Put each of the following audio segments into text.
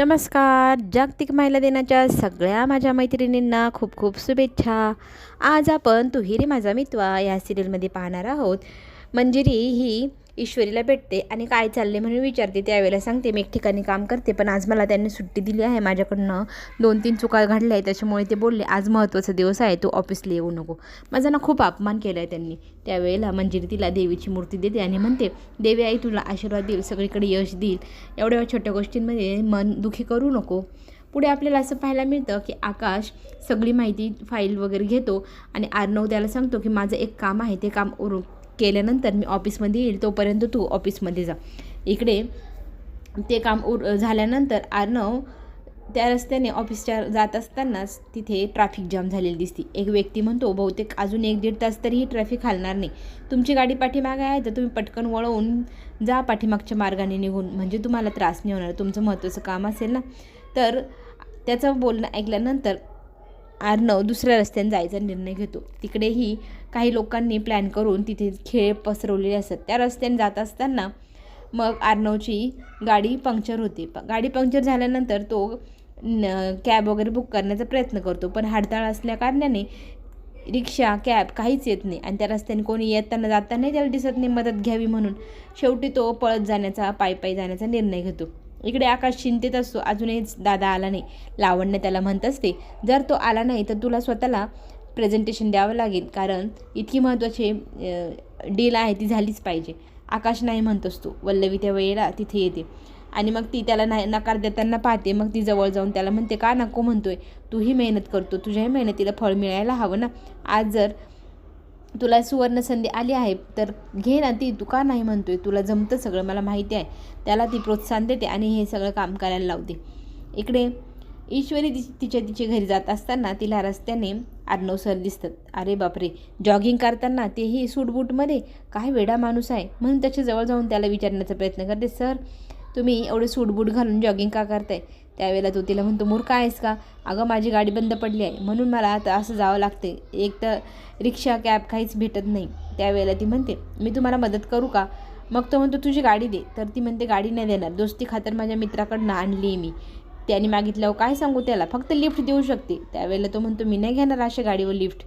नमस्कार. जागतिक महिला दिनाच्या सगळ्या माझ्या मैत्रिणींना खूप खूप शुभेच्छा. आज आपण तुहिरी माझा मित्वा या सिरियलमध्ये पाहणार आहोत. मंजिरी ही ईश्वरीला भेटते आणि काय चालले म्हणून विचारते. त्यावेळेला सांगते मी एक ठिकाणी काम करते पण आज मला त्यांनी सुट्टी दिली आहे. माझ्याकडनं दोन तीन चुका घडल्या आहे त्याच्यामुळे ते बोलले आज महत्त्वाचा दिवस आहे तू ऑफिसला येऊ नको. माझा ना खूप अपमान केला आहे त्यांनी. त्यावेळेला मंजिरी तिला देवीची मूर्ती देते आणि म्हणते देवी आई तुला आशीर्वाद देईल सगळीकडे यश देईल. एवढ्या छोट्या गोष्टींमध्ये मन दुखी करू नको. पुढे आपल्याला असं पाहायला मिळतं की आकाश सगळी माहिती फाईल वगैरे घेतो आणि आर्नव त्याला सांगतो की माझं एक काम आहे ते काम उरू केल्यानंतर मी ऑफिसमध्ये येईल तोपर्यंत तू ऑफिसमध्ये जा. इकडे ते काम उर झाल्यानंतर आर्नव त्या रस्त्याने ऑफिसच्या जात असतानाच तिथे ट्रॅफिक जाम झालेली दिसते. एक व्यक्ती म्हणतो बहुतेक अजून एक दीड तास तरीही ट्रॅफिक हलणार नाही. तुमची गाडी पाठीमागे आहे तर तुम्ही पटकन वळवून जा पाठीमागच्या मार्गाने निघून. म्हणजे तुम्हाला त्रास नाही होणार. तुमचं महत्त्वाचं काम असेल ना? तर त्याचं बोलणं ऐकल्यानंतर आर्नव दुसऱ्या रस्त्याने जायचा निर्णय घेतो. तिकडेही काही लोकांनी प्लॅन करून तिथे खेळ पसरवलेले असतात. त्या रस्त्याने जात असताना मग आर्नवची गाडी पंक्चर होते. प गाडी पंक्चर झाल्यानंतर तो न कॅब वगैरे बुक करण्याचा प्रयत्न करतो. पण हडताळ असल्याकारणाने रिक्षा कॅब काहीच येत नाही आणि त्या रस्त्याने कोणी येताना जाताना त्याला दिसत नाही मदत घ्यावी म्हणून. शेवटी तो पळत जाण्याचा पायी पायी जाण्याचा निर्णय घेतो. इकडे आकाश चिंतेत असतो अजूनही दादा आला नाही. लावण्य त्याला म्हणत असते जर तो आला नाही तर तुला स्वतःला प्रेझेंटेशन द्यावं लागेल कारण इतकी महत्त्वाची डील आहे ती झालीच पाहिजे. आकाश नाही म्हणत असतो वल्लवी त्या वेळेला तिथे येते. आणि मग ती त्याला नाही नकार देताना पाहते मग ती जवळ जाऊन त्याला म्हणते का नको म्हणतोय? तूही मेहनत करतो तुझ्याही मेहनतीला फळ मिळायला हवं ना? आज जर तुला सुवर्णसंधी आली आहे तर घे ना ती. तू का नाही म्हणतोय? तुला जमतं सगळं मला माहिती आहे. त्याला ती प्रोत्साहन देते आणि हे सगळं काम करायला लावते. इकडे ईश्वरी ति तिच्या तिच्या घरी जात असताना तिला रस्त्याने आर्नव सर दिसतात. अरे बापरे! जॉगिंग करताना तेही सूटबूटमध्ये? काय वेडा माणूस आहे. म्हणून त्याच्या जाऊन त्याला विचारण्याचा प्रयत्न करते. सर तुम्ही एवढे सूटबूट घालून जॉगिंग का करताय? त्यावेळेला तो तिला म्हणतो मूर्ख आहेस का? अगं माझी गाडी बंद पडली आहे. म्हणून मला आता असं जावं लागते एक तर रिक्षा कॅब काहीच भेटत नाही. त्यावेळेला ती म्हणते मी तुम्हाला मदत करू का? मग तो म्हणतो तुझी गाडी दे. तर ती म्हणते गाडी नाही देणार. दोस्ती खातर माझ्या मित्राकडनं आणली मी. त्याने मागितल्यावर हो, काय सांगू त्याला? फक्त लिफ्ट देऊ शकते. त्यावेळेला तो म्हणतो मी नाही घेणार अशा गाडीवर लिफ्ट.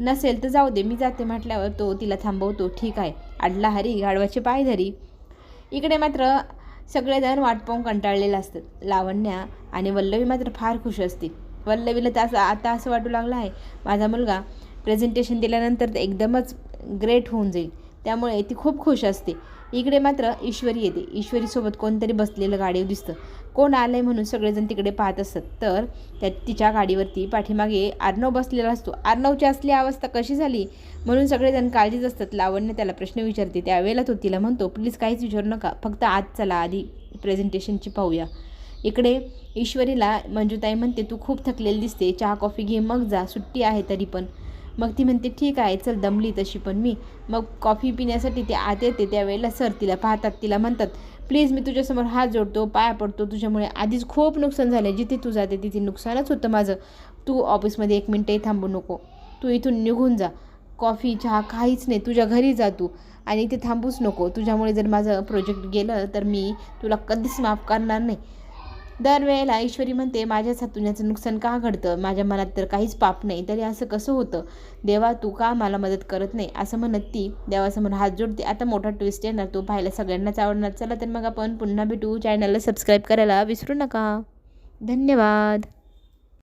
नसेल तर जाऊ दे. मी जाते. म्हटल्यावर तो तिला थांबवतो ठीक आहे. अडला हरी गाडवाचे पाय धरी. इकडे मात्र सगळेजण वाट पाहून कंटाळलेले असतात. लावण्या आणि वल्लवी मात्र फार खुश असते वल्लवीला तर असं आता असं वाटू लागलं आहे. माझा मुलगा प्रेझेंटेशन दिल्यानंतर एकदमच ग्रेट होऊन जाईल. त्यामुळे ती खूप खुश असते. इकडे मात्र ईश्वरी येते. ईश्वरीसोबत कोणतरी बसलेलं गाडीवर दिसतं. कोण आलं आहे म्हणून सगळेजण तिकडे पाहत असतात. तर त्या तिच्या गाडीवरती पाठीमागे आर्नव बसलेला असतो. आर्नवची असली अवस्था कशी झाली? म्हणून सगळेजण काळजीच असतात. लावण्य त्याला प्रश्न विचारते. त्यावेळेला तो तिला म्हणतो प्लीज काहीच विचारू नका. फक्त आज चला. आधी प्रेझेंटेशनची पाहूया. इकडे ईश्वरीला मंजुताई म्हणते तू खूप थकलेली दिसते. चहा कॉफी घे. मग जा. सुट्टी आहे तरी पण. मग ती म्हणते ठीक आहे चल दमली तशी पण मी. मग कॉफी पिण्यासाठी ते आत येते त्यावेळेला सर तिला पाहतात तिला म्हणतात प्लीज मी तुझ्यासमोर हात जोडतो पाया पडतो तुझ्यामुळे आधीच खूप नुकसान झालं जिथे तू जाते तिथे नुकसानच होतं माझं. तू ऑफिसमध्ये एक मिनटंही थांबू नको. तू इथून निघून जा. कॉफी चहा काहीच नाही तुझ्या घरी जा तू. आणि इथे थांबूच नको. तुझ्यामुळे जर माझं प्रोजेक्ट गेलं तर मी तुला कधीच माफ करणार नाही. दरवेळेला ईश्वरी म्हणते माझ्याच हातून याचं नुकसान का घडतं? माझ्या मनात तर काहीच पाप नाही. तरी असं कसं होतं? देवा तू का मला मदत करत नाही? असं म्हणत ती देवासमोर हात जोडते. आता मोठा ट्विस्ट येणार. तो पाहायला सगळ्यांनाच आवडणार. चला तर मग आपण पुन्हा भेटू. चॅनलला सबस्क्राईब करायला विसरू नका. धन्यवाद.